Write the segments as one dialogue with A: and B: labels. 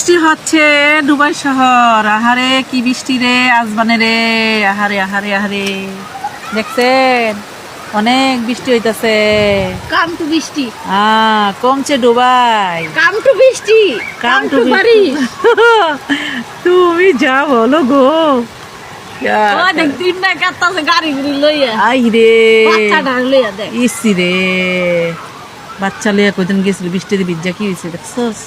A: বৃষ্টি হচ্ছে দুবাই শহর। আহারে কি বৃষ্টি রে আজবানে রে। আহারে আহারে আহারে। দেখছেন? অনেক বৃষ্টি হইতাছে।
B: কাম টু বৃষ্টি।
A: আহ কমছে দুবাই।
B: কাম টু বৃষ্টি। কাম টু বাড়ি।
A: তুমি যা বলো গো।
B: না কাটতাছে গাড়ি লইয়া।
A: আই রে।
B: বাচ্চা ডাক লইয়া দেখ।
A: ইসি রে। বাচ্চা লইয়া কইদিন গেছিল বৃষ্টিতে ভিজা কি হয়েছে দেখছস?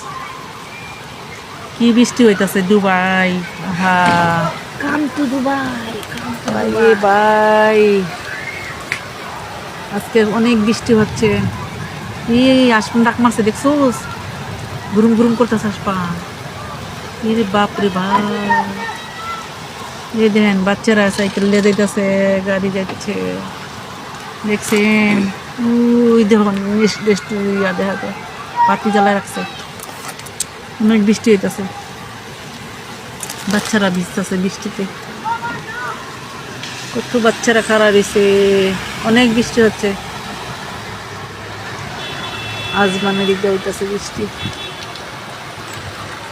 A: কি বৃষ্টি হইতাছে দুবাই আহা
B: কাম টু দুবাই
A: ভাই আজকে অনেক বৃষ্টি হচ্ছে এই আসমান ডাক মারছে দেখছোস গুরুম গুরুম করতেছে আসপান রে বাপ রে বাপ এই দেখেন বাচ্চারা সাইকেল নিয়ে যাইতেছে গাড়ি যাচ্ছে দেখছেন ওই দেখুন ইয়া দেখা যায় পাতি জ্বালায় রাখছে অনেক বৃষ্টি হইতাছে। বাচ্চারা ভিজতেছে বৃষ্টিতে। কত বাচ্চারা খারাপ হয়েছে অনেক বৃষ্টি হচ্ছে। আজ মানে দিকে হইতেছে বৃষ্টি।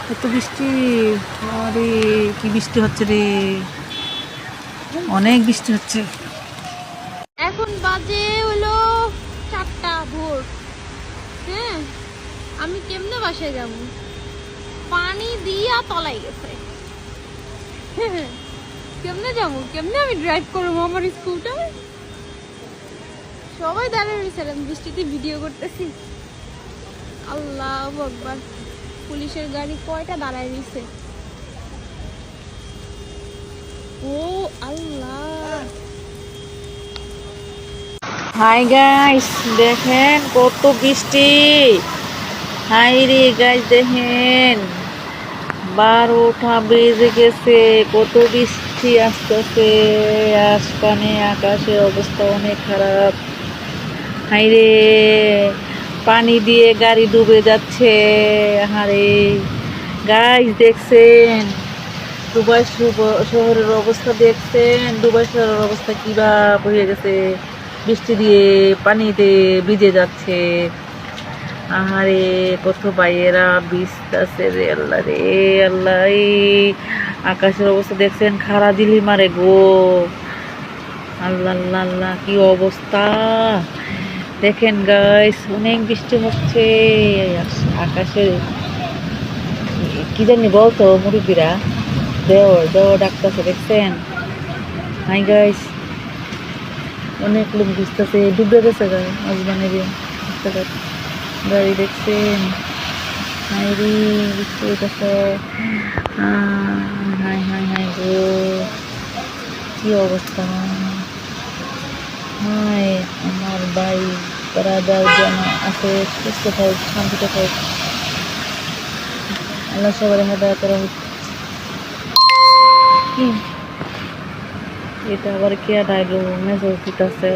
A: কত বৃষ্টি, আরে, কি বৃষ্টি হচ্ছে রে? অনেক বৃষ্টি হচ্ছে।
B: এখন বাজে হলো চারটা ভোর। হ্যাঁ আমি কেমনে বাসায় যাব? পানি দিয়া তলাই গেছে। কেমনে যাব? কেমনে আমি ড্রাইভ করব আমার স্কুটার সবাই দাঁড়িয়ে রয়েছিলাম বৃষ্টিতে ভিডিও করতেছি। আল্লাহ ভগবান পুলিশের গাড়ি কয়টা দাঁড়ায় রয়েছে? ও আল্লাহ।
A: হাই গাইস দেখেন কত বৃষ্টি। হাই রে গাইস দেখেন। বারোটা বেজে গেছে, কত বৃষ্টি আসতেছে আসপানে আকাশের অবস্থা অনেক খারাপ। হাই রে পানি দিয়ে গাড়ি ডুবে যাচ্ছে হারে গাইস দেখছেন? দুবাই শহরের অবস্থা দেখছেন? দুবাই শহরের অবস্থা কীভাবে হয়ে গেছে? বৃষ্টি দিয়ে পানিতে ভিজে যাচ্ছে। আহারে কত বাইয়েরা ভিজতেছে রে আল্লাহ রে, আল্লাহ আকাশের অবস্থা দেখছেন খারা দিলি মারে গো। আল্লাহ আল্লাহ আল্লাহ, কি অবস্থা? দেখেন গাইস অনেক বৃষ্টি হচ্ছে। আকাশে কি জানি বলতো মুরব্বীরা দেওয়ার দেওয়ার ডাক্তারছে দেখছেন? হাই গাইস অনেক লোক বুঝতেছে ডুবে গেছে আজমানের রাস্তাঘাট গাড়ি দেখছেন? হাই রে বৃষ্টি হইতেছে হাই হাই হাই গো। কি অবস্থা? হাই আমার ভাই ব্রাদার যেন আছে, সুস্থ থাকুক, শান্তিতে থাকুক। আল্লাহ সবার হেদায় করা কি? এটা আবার কে ডাইলো মেসেজ দিতেছে